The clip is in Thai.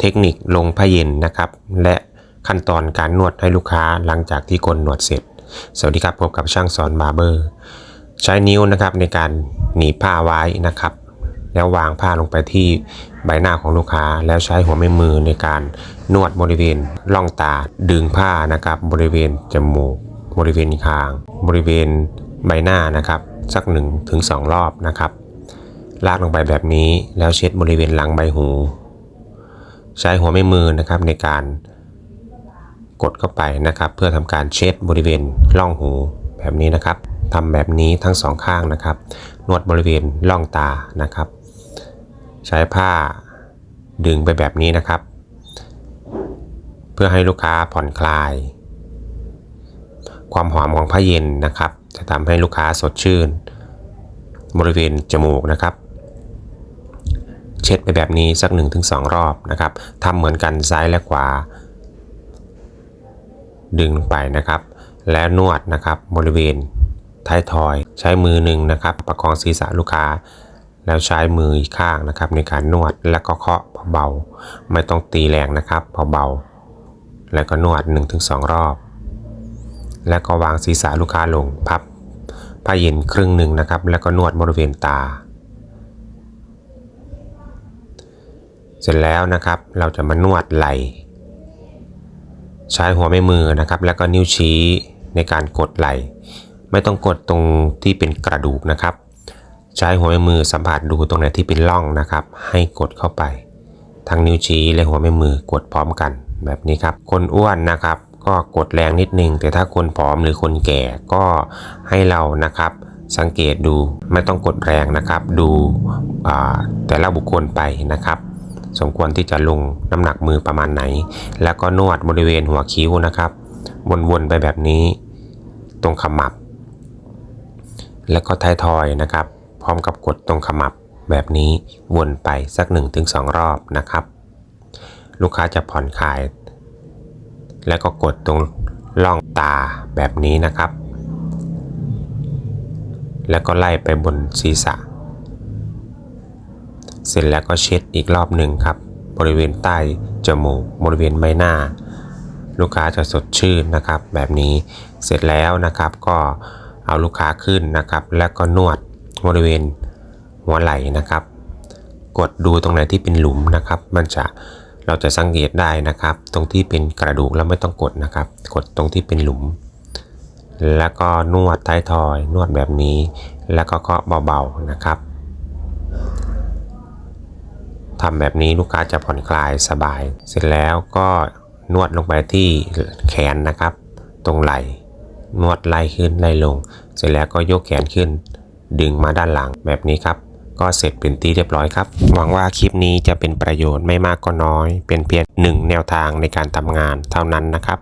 เทคนิคลงผ้าเย็นนะครับ และขั้นตอนการนวดให้ลูกค้าหลังจากที่กลนวดเสร็จ สวัสดีครับพบกับช่างสอนบาร์เบอร์ ใช้นิ้วนะครับในการหนีบผ้าไว้นะครับ แล้ววางผ้าลงไปที่ใบหน้าของลูกค้า แล้วใช้หัวแม่มือในการนวดบริเวณล่องตาดึงผ้านะครับ บริเวณจมูก บริเวณคาง บริเวณใบหน้านะครับ สัก1นถึงสรอบนะครับ ลากลงไปแบบนี้แล้วเช็ดบริเวณหลังใบหู ใช้หัวแม่มือนะครับในการกดเข้าไปนะครับ เพื่อทำการเช็ดบริเวณร่องหูแบบนี้นะครับทำแบบนี้ทั้งสองข้างนะครับ นวดบริเวณร่องตานะครับ ใช้ผ้าดึงไปแบบนี้นะครับ เพื่อให้ลูกค้าผ่อนคลาย ความหอมของผ้าเย็นนะครับ จะทำให้ลูกค้าสดชื่น บริเวณจมูกนะครับ เช็ดไปแบบนี้สัก 1-2 รอบนะครับทำเหมือนกันซ้ายและขวา ดึงลงไปนะครับ แล้วนวดนะครับบริเวณท้ายทอย ใช้มือหนึ่งนะครับ ประคองศีรษะลูกค้า แล้วใช้มืออีกข้างนะครับ ในการนวดแล้วก็เคาะเบาๆไม่ต้องตีแรงนะครับเบาๆแล้วก็นวด 1-2 รอบ แล้วก็วางศีรษะลูกค้าลงพับผ้าเย็นครึ่งหนึ่งนะครับ แล้วก็นวดบริเวณตา เสร็จแล้วนะครับ เราจะมานวดไหล่ใช้หัวแม่มือนะครับ แล้วก็นิ้วชี้ในการกดไหล่ไม่ต้องกดตรงที่เป็นกระดูกนะครับ ใช้หัวแม่มือสัมผัสดูตรงไหนที่เป็นร่องนะครับ ให้กดเข้าไป ทั้งนิ้วชี้และหัวแม่มือกดพร้อมกันแบบนี้ครับ คนอ้วนนะครับ ก็กดแรงนิดนึง แต่ถ้าคนผอมหรือคนแก่ก็ให้เรานะครับ สังเกตดูไม่ต้องกดแรงนะครับ ดูแต่ละบุคคลไปนะครับ สมควรที่จะลงน้ำหนักมือประมาณไหน แล้วก็นวดบริเวณหัวคิ้วนะครับ วนๆไปแบบนี้ ตรงขมับ แล้วก็ท้ายทอยนะครับ พร้อมกับกดตรงขมับแบบนี้วนไปสัก 1-2 รอบนะครับ ลูกค้าจะผ่อนคลาย แล้วก็กดตรงร่องตาแบบนี้นะครับ แล้วก็ไล่ไปบนศีรษะ เสร็จแล้วก็เช็ดอีกรอบหนึ่งครับ บริเวณใต้จมูกบริเวณใบหน้า ลูกค้าจะสดชื่นนะครับ แบบนี้เสร็จแล้วนะครับก็เอาลูกค้าขึ้นนะครับ แล้วก็นวดบริเวณหัวไหล่นะครับ กดดูตรงไหนที่เป็นหลุมนะครับ มันจะเราจะสังเกตได้นะครับ ตรงที่เป็นกระดูกเราไม่ต้องกดนะครับ กดตรงที่เป็นหลุม แล้วก็นวดท้ายทอย นวดแบบนี้ แล้วก็เคาะเบาๆนะครับ ทำแบบนี้ลูกค้าจะผ่อนคลายสบาย เสร็จแล้วก็นวดลงไปที่แขนนะครับ ตรงไหล่นวดไล่ขึ้นไล่ลง เสร็จแล้วก็ยกแขนขึ้น ดึงมาด้านหลังแบบนี้ครับ ก็เสร็จเป็นที่เรียบร้อยครับ หวังว่าคลิปนี้จะเป็นประโยชน์ไม่มากก็น้อย เป็นเพียงหนึ่งแนวทางในการทำงานเท่านั้นนะครับ